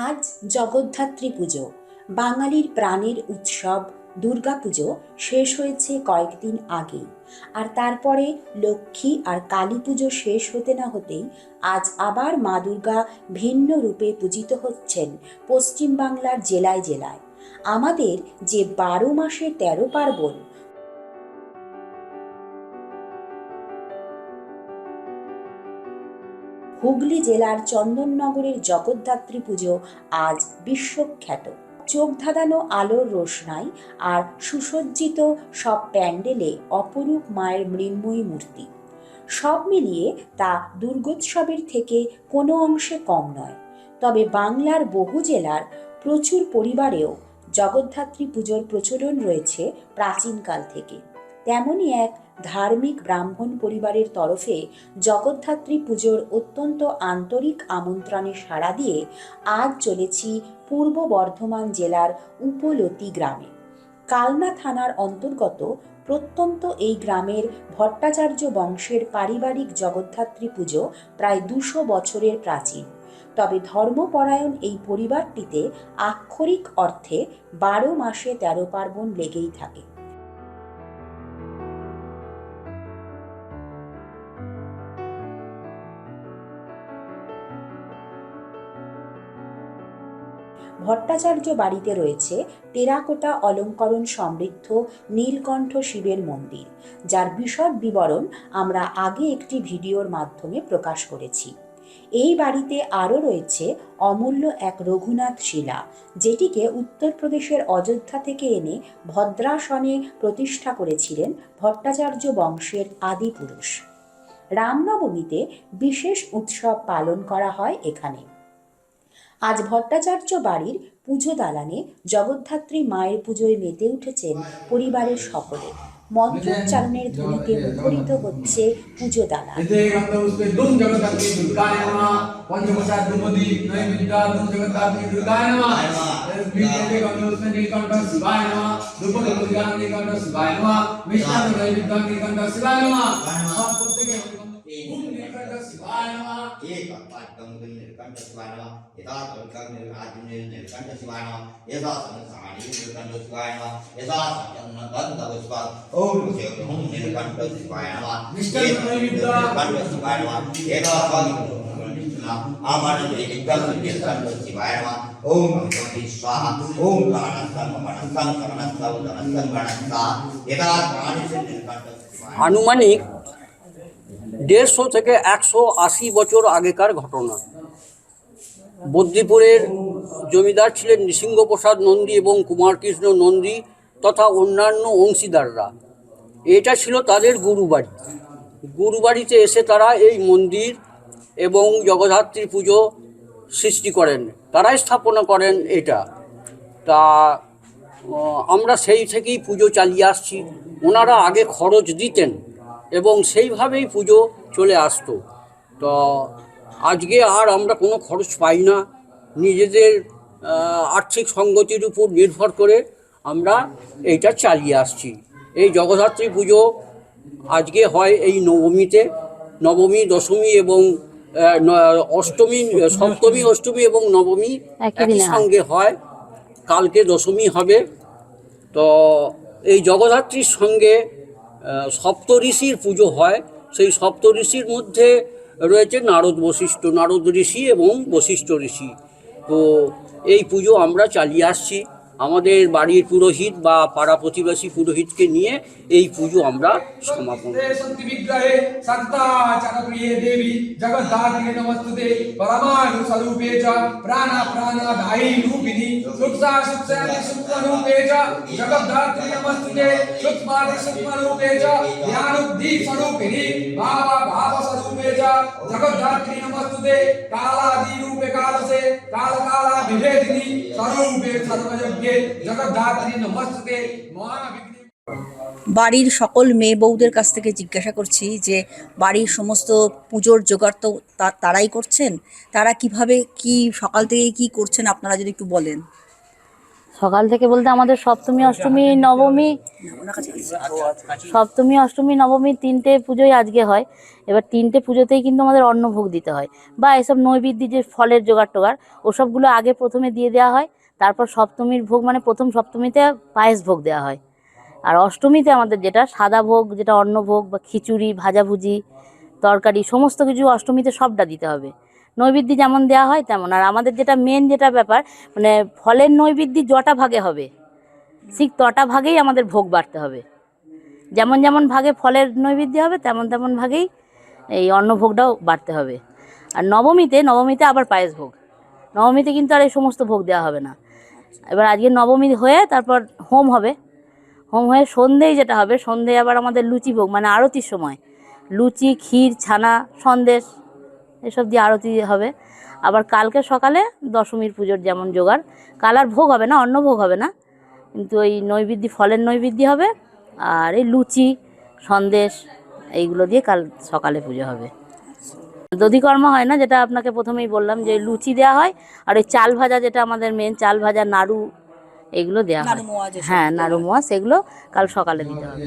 আজ জগদ্ধাত্রী পুজো। বাঙালির প্রাণের উৎসব দুর্গাপুজো শেষ হয়েছে কয়েকদিন আগেই। আর তারপরে লক্ষ্মী আর কালী পুজো শেষ হতে না হতেই আজ আবার মা দুর্গা ভিন্ন রূপে পূজিত হচ্ছেন পশ্চিমবাংলার জেলায় জেলায়। আমাদের যে বারো মাসে তেরো পার্বণ হুগলি জেলার চন্দননগরের জগদ্ধাত্রী পুজো আজ বিশ্বখ্যাত। চোখ ধাঁধানো আলোর রোশনাই আর সুসজ্জিত সব প্যান্ডেলে অপরূপ মায়ের মৃন্ময়ী মূর্তি। সব মিলিয়ে তা দুর্গোৎসবের থেকে কোনো অংশে কম নয়। তবে বাংলার বহু জেলার প্রচুর পরিবারেও জগদ্ধাত্রী পুজোর প্রচলন রয়েছে প্রাচীনকাল থেকে। তেমনই এক ধার্মিক ব্রাহ্মণ পরিবারের তরফে জগদ্ধাত্রী পুজোর অত্যন্ত আন্তরিক আমন্ত্রণে সাড়া দিয়ে আজ চলেছি পূর্ব বর্ধমান জেলার উপলতি গ্রামে। কালনা থানার অন্তর্গত প্রত্যন্ত এই গ্রামের ভট্টাচার্য বংশের পারিবারিক জগদ্ধাত্রী পুজো প্রায় দুশো বছরের প্রাচীন। তবে ধর্মপরায়ণ এই পরিবারটিতে আক্ষরিক অর্থে বারো মাসে তেরো পার্বণ লেগেই থাকে। ভট্টাচার্য বাড়িতে রয়েছে টেরাকোটা অলঙ্করণ সমৃদ্ধ নীলকণ্ঠ শিবের মন্দির, যার বিশদ বিবরণ আমরা আগে একটি ভিডিওর মাধ্যমে প্রকাশ করেছি। এই বাড়িতে আরও রয়েছে অমূল্য এক রঘুনাথ শিলা, যেটিকে উত্তরপ্রদেশের অযোধ্যা থেকে এনে ভদ্রাসনে প্রতিষ্ঠা করেছিলেন ভট্টাচার্য বংশের আদি পুরুষ রামনবমীতে বিশেষ উৎসব পালন করা হয় এখানে। আজ ভট্টাচার্য বাড়ির পুজো দালানে জগদ্ধাত্রী মায়ের পুজোয় মেতে উঠেছেন পরিবারের সকলে। মন্ত্রোচ্চারণের ধ্বনিতে মুখরিত হচ্ছে পুজো দালান। প্রত্যেকে हनुमानिक দেড়শো থেকে একশো আশি বছর আগেকার ঘটনা। বদ্রীপুরের জমিদার ছিলেন নৃসিংহপ্রসাদ নন্দী এবং কুমারকৃষ্ণ নন্দী তথা অন্যান্য অংশীদাররা। এটা ছিল তাদের গুরুবাড়ি। গুরুবাড়িতে এসে তারা এই মন্দির এবং জগদ্ধাত্রী পুজো সৃষ্টি করেন। তারাই স্থাপনা করেন এটা। তা আমরা সেই থেকেই পুজো চালিয়ে আসছি। ওনারা আগে খরচ দিতেন। এবং সেইভাবেই পুজো চলে আসতো। তো আজকে আর আমরা কোনো খরচ পাই না। নিজেদের আর্থিক সঙ্গতির উপর নির্ভর করে আমরা এইটা চালিয়ে আসছি। এই জগদ্ধাত্রী পুজো আজকে হয় এই নবমীতে। নবমী দশমী এবং অষ্টমী সপ্তমী অষ্টমী এবং নবমী একই সঙ্গে হয়। কালকে দশমী হবে। তো এই জগদ্ধাত্রীর সঙ্গে সপ্তঋষির পুজো হয়। সেই সপ্তঋষির মধ্যে রয়েছে নারদ বশিষ্ঠ, নারদ ঋষি এবং বশিষ্ঠ ঋষি। তো এই পুজো আমরা চালিয়ে আসছি। আমাদের বাড়ির পুরোহিত বা পাড়া প্রতিবেশী পুরোহিতকে নিয়ে এই পুজো আমরা সমাপন জগদ্ধাত্রী নমস্তুতে সূক্ষ্মাদি সূক্ষ্ম রূপে চ ধ্যান नमस्तुते परमाणु स्वरूपे च प्राण प्राणदायी रूपिणी सुक्षा सुक्षादि सूक्ष्म रूपे च जगद्धात्री नमस्तुते सूक्ष्मादि सूक्ष्म रूपे च ज्ञानोद्धि स्वरूपिणी भाव भाव स्वरूपे च जगद्धात्री नमस्तुते कालादि रूपे कालसे काल काला विभेदिनी स्वरूपे सर्वयज्ञे जगद्धात्री नमस्तुते महाविघ्ने বাড়ির সকল মেয়ে বউদের কাছ থেকে জিজ্ঞাসা করছি যে বাড়ির সমস্ত পুজোর জোগাড় তো তা- তারাই করছেন তারা কিভাবে কি সকাল থেকে কি করছেন আপনারা যদি একটু বলেন সকাল থেকে বলতে আমাদের সপ্তমী, অষ্টমী, নবমী, সপ্তমী, অষ্টমী, নবমী তিনটে পুজোই আজকে হয়। এবার তিনটে পুজোতেই কিন্তু আমাদের অন্নভোগ দিতে হয়। বা এসব নৈবেদ্য যে ফলের জোগাড় টোগাড়, ওসবগুলো আগে প্রথমে দিয়ে দেওয়া হয়, তারপর সপ্তমীর ভোগ মানে প্রথম সপ্তমীতে পায়েস ভোগ দেওয়া হয়। আর অষ্টমীতে আমাদের যেটা সাদা ভোগ, যেটা অন্নভোগ বা খিচুড়ি, ভাজাভুজি, তরকারি, সমস্ত কিছু অষ্টমীতে সবটা দিতে হবে। নৈবেদ্য যেমন দেওয়া হয় তেমন। আর আমাদের যেটা মেন যেটা ব্যাপার মানে ফলের নৈবেদ্য জটা ভাগে হবে। ঠিক তটা ভাগেই আমাদের ভোগ বাড়তে হবে। যেমন যেমন ভাগে ফলের নৈবেদ্য হবে, তেমন তেমন ভাগেই এই অন্নভোগটাও বাড়তে হবে। আর নবমীতে নবমীতে আবার পায়েস ভোগ। নবমীতে কিন্তু আর এই সমস্ত ভোগ দেওয়া হবে না। এবার আজকে নবমী হয়ে তারপর হোম হবে। হোম হয়ে সন্ধেয় যেটা হবে সন্ধেয় আবার আমাদের লুচি ভোগ মানে আরতির সময়। লুচি, ক্ষীর, ছানা, সন্দেশ এসব দিয়ে আরতি হবে। আবার কালকে সকালে দশমীর পুজোর যেমন জোগাড় কাল আর ভোগ হবে না অন্ন ভোগ হবে না। কিন্তু ওই নৈবেদ্য ফলের নৈবেদ্য হবে আর এই লুচি সন্দেশ এইগুলো দিয়ে কাল সকালে পুজো হবে। দধিকর্মা হয় না যেটা আপনাকে প্রথমেই বললাম যে লুচি দেওয়া হয় আর ওই চাল ভাজা যেটা আমাদের মেন চাল ভাজা নাড়ু এগুলো দেওয়া হয়। হ্যাঁ নাড়ু মোয়া সেগুলো কাল সকালে দিতে হবে।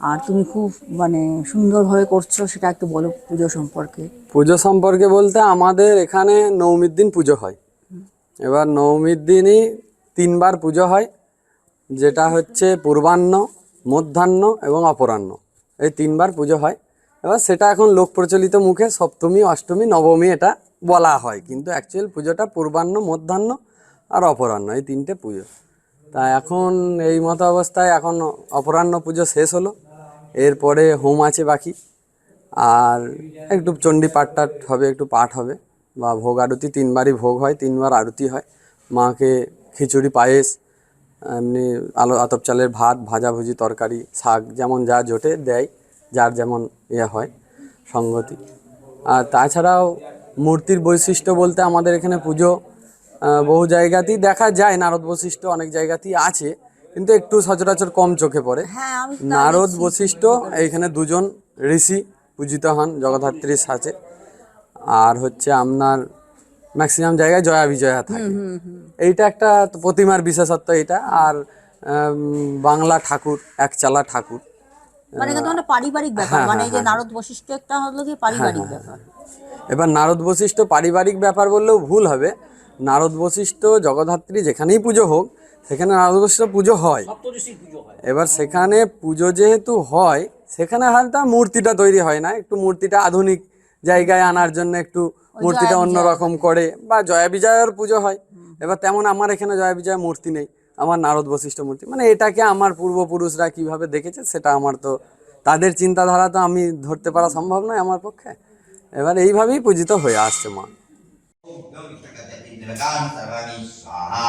আর তুমি খুব মানে সুন্দরভাবে করছ, সেটা একটু বলো পুজো সম্পর্কে। পুজো সম্পর্কে বলতে আমাদের এখানে নবমীর দিন পুজো হয়। এবার নবমীর দিনই তিনবার পুজো হয়, যেটা হচ্ছে পূর্বাহ্ন, মধ্যাহ্ন এবং অপরাহ্ন। এই তিনবার পুজো হয়। এবার সেটা এখন লোক প্রচলিত মুখে সপ্তমী, অষ্টমী, নবমী এটা বলা হয়। কিন্তু অ্যাকচুয়াল পুজোটা পূর্বাহ্ন, মধ্যাহ্ন আর অপরাহ্ন, এই তিনটে পুজো। তা এখন এই মতো অবস্থায় এখন অপরাহ্ন পুজো শেষ হলো। এরপরে হোম আছে বাকি। আর একটু চণ্ডী পাঠ টাঠ হবে, একটু পাঠ হবে। বা ভোগ আরতি, তিনবারই ভোগ হয়, তিনবার আরতি হয়। মাকে খিচুড়ি, পায়েস, এমনি আলো, আতপ চালের ভাত, ভাজাভুজি, তরকারি, শাক, যেমন যা জোটে দেয়, যার যেমন ইয়ে হয়, সঙ্গতি। আর তাছাড়াও মূর্তির বৈশিষ্ট্য বলতে আমাদের এখানে পুজো বহু জায়গাতেই দেখা যায় নারদ বৈশিষ্ট্য অনেক জায়গাতেই আছে কিন্তু একটু সচরাচর কম চোখে পড়ে। হ্যাঁ নারদ বৈশিষ্ট্য এইখানে দুজন ঋষি পূজিত হন জগদ্ধাত্রীর সাথে। আর হচ্ছে আপনার ম্যাক্সিমাম জায়গায় জয়া বিজয়া থাকে। এইটা একটা প্রতিমার বিশেষত্ব এটা আর বাংলা ঠাকুর একচালা ঠাকুর। মানে পারিবারিক ব্যাপার। মানে যে নারদ বৈশিষ্ট্য একটা হলো কি পারিবারিক ব্যাপার। এবার নারদ বৈশিষ্ট্য পারিবারিক ব্যাপার বললেও ভুল হবে। নারদ বৈশিষ্ট্য জগদ্ধাত্রী যেখানেই পুজো হোক সেখানে নারদ বৈশিষ্ট্য পুজো হয়। এবার সেখানে পুজো যেহেতু হয় সেখানে হয়তো মূর্তিটা তৈরি হয় না একটু মূর্তিটা আধুনিক জায়গায় আনার জন্য একটু মূর্তিটা অন্যরকম করে বা জয়া বিজয়ের পুজো হয়। এবার তেমন আমার এখানে জয়া বিজয় মূর্তি নেই আমার নারদ বৈশিষ্ট্য মূর্তি। মানে এটাকে আমার পূর্বপুরুষরা কীভাবে দেখেছে সেটা আমার তো তাদের চিন্তাধারা তো আমি ধরতে পারা সম্ভব নয় আমার পক্ষে। এবার এইভাবেই পূজিত হয়ে আসছে মা। तिलकान सर्वानि स्वाहा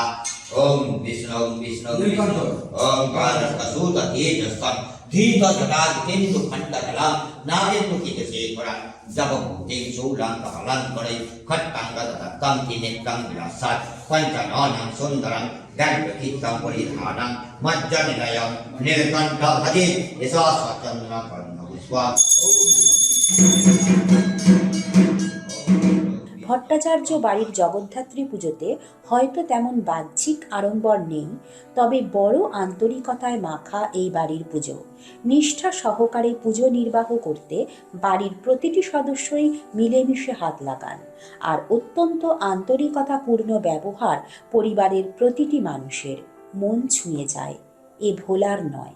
ओम विष्णु विष्णु विष्णु ओम कालकसूत तेजस्वं धीतकटाकेन्दु खण्डकलं नागेन्दु कितसेकरं जपभूते शूलं कमलं करै खट्टाङ्गदत्तं किनेत्तं विलासात् पञ्चननं सुन्दरं दण्डचित्तं परिधानं मज्जनिलयं निर्कण्ठ भजे यशा विश्वास ओम ভট্টাচার্য বাড়ির জগদ্ধাত্রী পুজোতে হয়তো তেমন বাহ্যিক আড়ম্বর নেই, তবে বড় আন্তরিকতায় মাখা এই বাড়ির পুজো। নিষ্ঠা সহকারে পুজো নির্বাহ করতে বাড়ির প্রতিটি সদস্যই মিলেমিশে হাত লাগান আর অত্যন্ত আন্তরিকতাপূর্ণ ব্যবহার পরিবারের প্রতিটি মানুষের মন ছুঁয়ে যায়, এ ভোলার নয়।